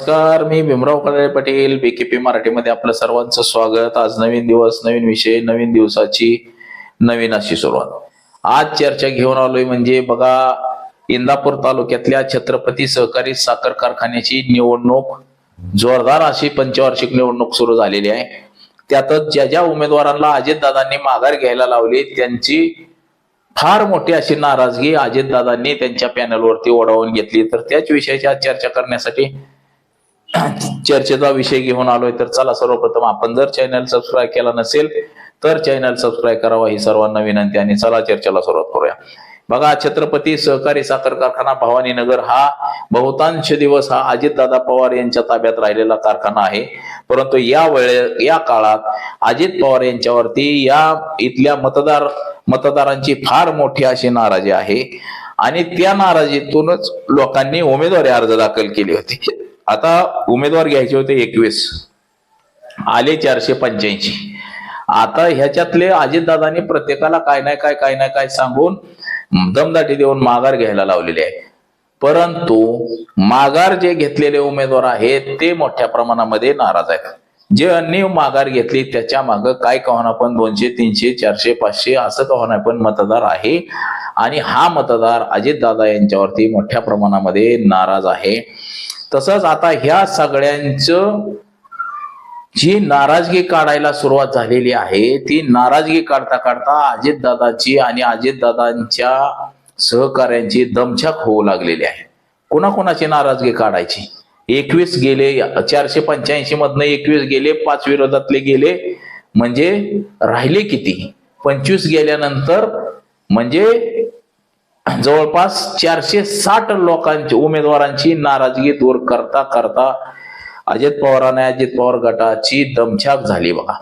नमस्कार मी भीमराव कडाळे पाटील बीकेपी मराठीमध्ये आपलं सर्वांचं स्वागत. आज नवीन दिवस नवीन विषय नवीन दिवसाची नवीन अशी सुरुवात. आज चर्चा घेऊन आलोय म्हणजे बघा इंदापूर तालुक्यातल्या छत्रपती सहकारी साखर कारखान्याची निवडणूक जोरदार अशी पंचवार्षिक निवडणूक सुरू झालेली आहे. त्यातच ज्या ज्या उमेदवारांना अजितदादांनी माघार घ्यायला लावली त्यांची फार मोठी अशी नाराजगी अजितदादांनी त्यांच्या पॅनलवरती ओढावून घेतली. तर त्याच विषयाची आज चर्चा करण्यासाठी चर्चेचा विषय घेऊन आलोय तर चला सर्वप्रथम आपण जर चॅनल सबस्क्राईब केला नसेल तर चॅनल सबस्क्राईब करावा ही सर्वांना विनंती आणि चला चर्चेला सुरुवात करूया. बघा छत्रपती सहकारी साखर कारखाना भवानी नगर हा बहुतांश दिवस हा अजितदादा पवार यांच्या ताब्यात राहिलेला कारखाना आहे. परंतु या वेळे या काळात अजित पवार यांच्यावरती या इथल्या मतदार मतदारांची फार मोठी अशी नाराजी आहे. आणि त्या नाराजीतूनच लोकांनी उमेदवारी अर्ज दाखल केली होती. आता उमेदवार घ्यायचे होते एकवीस. आले चारशे पंच्याऐंशी. आता ह्याच्यातले अजितदादांनी प्रत्येकाला काय नाही काय काय नाही काय सांगून दमदाटी देऊन माघार घ्यायला लावलेली आहे. परंतु माघार जे घेतलेले उमेदवार आहेत ते मोठ्या प्रमाणामध्ये नाराज आहेत. जे अन्य माघार घेतली त्याच्या मागं काय कहोना पण दोनशे तीनशे चारशे पाचशे असं कहोना पण मतदार आहे. आणि हा मतदार अजितदादा यांच्यावरती मोठ्या प्रमाणामध्ये नाराज आहे. तसंच आता ह्या सगळ्यांचं जी नाराजगी काढायला सुरुवात झालेली आहे ती नाराजगी काढता काढता अजितदादाची आणि अजितदादांच्या सहकार्यांची दमछाक होऊ लागलेली आहे. कोणाकोणाची नाराजगी काढायची? एकवीस गेले चारशे पंच्याऐंशी मधनं एकवीस गेले पाच विरोधातले गेले म्हणजे राहिले किती? पंचवीस गेल्यानंतर म्हणजे जवळपास चारशे साठ लोकांची उमेदवारांची नाराजगी दूर करता करता अजित पवारांना अजित पवार गटाची दमछाक झाली बघा.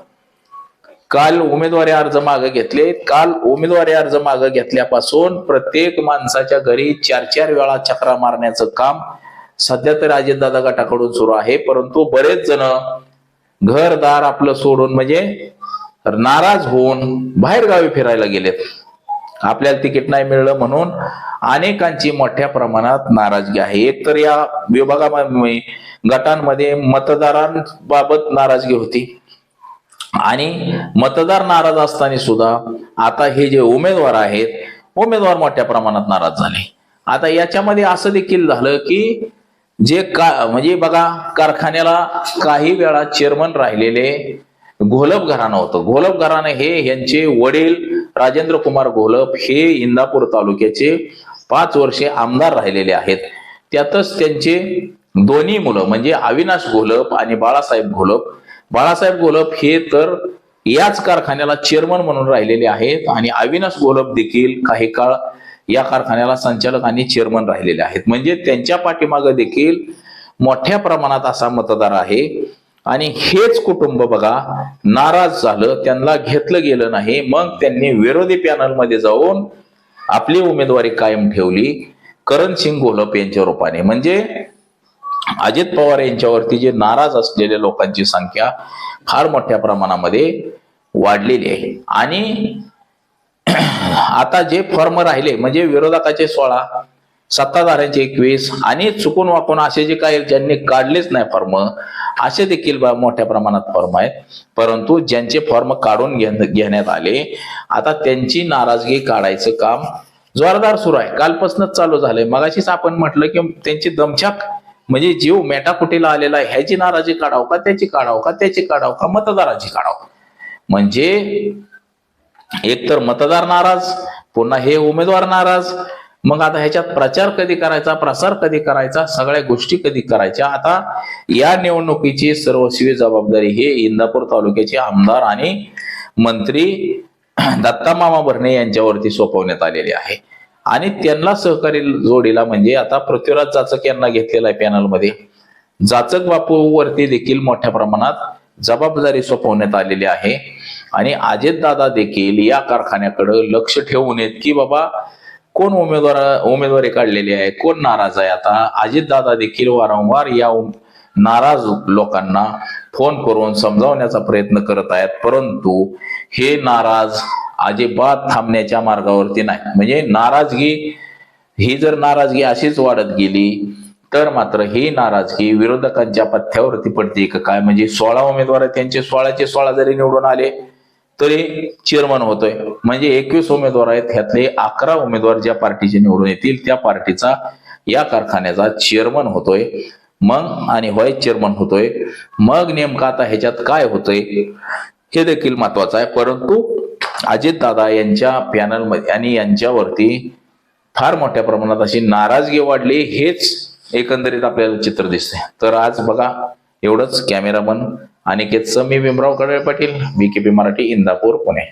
काल उमेदवारी अर्ज मागे घेतले. काल उमेदवारी अर्ज मागे घेतल्यापासून प्रत्येक माणसाच्या घरी चार चार वेळा चक्रा मारण्याचं काम सध्या तर अजितदादा गटाकडून सुरू आहे. परंतु बरेच जण घरदार आपलं सोडून म्हणजे नाराज होऊन बाहेरगावी फिरायला गेलेत. आपल्याला तिकीट नाही मिळलं म्हणून अनेकांची मोठ्या प्रमाणात नाराजगी आहे. एक तर या विभागामध्ये गटांमध्ये मतदारांबाबत नाराजगी होती. आणि मतदार नाराज असताना सुद्धा आता हे जे उमेदवार आहेत उमेदवार मोठ्या प्रमाणात नाराज झाले. आता याच्यामध्ये असं देखील झालं की जे का म्हणजे बघा कारखान्याला काही वेळा चेअरमन राहिलेले घोलप घराणं होतं. घोलप घराणं हे यांचे वडील राजेंद्र कुमार घोलप हे इंदापूर तालुक्याचे पाच वर्षे आमदार राहिलेले आहेत. त्यातच त्यांचे दोन्ही मुलं म्हणजे अविनाश घोलप आणि बाळासाहेब घोलप बाळासाहेब घोलप हे तर याच कारखान्याला चेअरमन म्हणून राहिलेले आहेत आणि अविनाश घोलप देखील काही काळ या कारखान्याला संचालक आणि चेअरमन राहिलेले आहेत. म्हणजे त्यांच्या पाठीमागं देखील मोठ्या प्रमाणात असा मतदार आहे. आणि हेच कुटुंब बघा नाराज झालं त्यांना घेतलं गेलं नाही मग त्यांनी विरोधी पॅनलमध्ये जाऊन आपली उमेदवारी कायम ठेवली. करण सिंग घोलप यांच्या रूपाने. म्हणजे अजित पवार यांच्यावरती जे नाराज असलेल्या लोकांची संख्या फार मोठ्या प्रमाणामध्ये वाढलेली आहे. आणि आता जे फॉर्म राहिले म्हणजे विरोधकाचे सोळा सत्ताधाऱ्यांचे एकवीस आणि चुकून वाकून असे जे काही ज्यांनी काढलेच नाही फॉर्म असे देखील मोठ्या प्रमाणात फॉर्म आहेत. परंतु ज्यांचे फॉर्म काढून घेण्यात आले आता त्यांची नाराजगी काढायचं काम जोरदार सुरू आहे. कालपासूनच चालू झालंय. मगाशीच आपण म्हटलं की त्यांची दमछाक म्हणजे जीव मेटाकुटीला आलेला आहे. ह्याची नाराजी काढाव का? त्याची काढाव का? त्याची काढाव का? मतदाराची काढाव. म्हणजे एकतर मतदार नाराज पुन्हा हे उमेदवार नाराज मग आता ह्याच्यात प्रचार कधी करायचा प्रसार कधी करायचा सगळ्या गोष्टी कधी करायच्या? आता या निवडणुकीची सर्वस्वी जबाबदारी हे इंदापूर तालुक्याचे आमदार आणि मंत्री दत्ता मामा भरणे यांच्यावरती सोपवण्यात आलेली आहे. आणि त्यांना सहकारी जोडीला म्हणजे आता पृथ्वीराज जाचक यांना घेतलेला आहे पॅनलमध्ये. जाचक बापू वरती देखील मोठ्या प्रमाणात जबाबदारी सोपवण्यात आलेली आहे. आणि अजितदादा देखील या कारखान्याकडे लक्ष ठेवून येत की बाबा कोण उमेदवार उमेदवारी काढलेली आहे? कोण नाराज आहे आता? अजितदादा देखील वारंवार या नाराज लोकांना फोन करून समजावण्याचा प्रयत्न करत आहेत. परंतु हे नाराज अजिबात थांबण्याच्या मार्गावरती नाही. म्हणजे नाराजगी ही जर नाराजगी अशीच वाढत गेली तर मात्र ही नाराजगी विरोधकांच्या पथ्यावरती पडते का काय? म्हणजे सोळा उमेदवार त्यांचे सोळाचे सोळा जरी निवडून आले तरी चेअरमन होतोय. म्हणजे एकवीस उमेदवार आहेत ह्यातले अकरा उमेदवार ज्या पार्टीचे निवडून येतील त्या पार्टीचा या कारखान्याचा चेअरमन होतोय. मग आणि व्हाईस चेअरमन होतोय. मग नेमका आता ह्याच्यात काय होतंय हे देखील महत्वाचं आहे. परंतु अजितदादा यांच्या पॅनलमध्ये आणि यांच्यावरती फार मोठ्या प्रमाणात अशी नाराजगी वाढली हेच एकंदरीत आपल्याला चित्र दिसते तर आज बघा एवढंच कॅमेरामन अनिकेत मी भीमराव कडळे पाटील बीकेपी मराठी इंदापूर पुणे.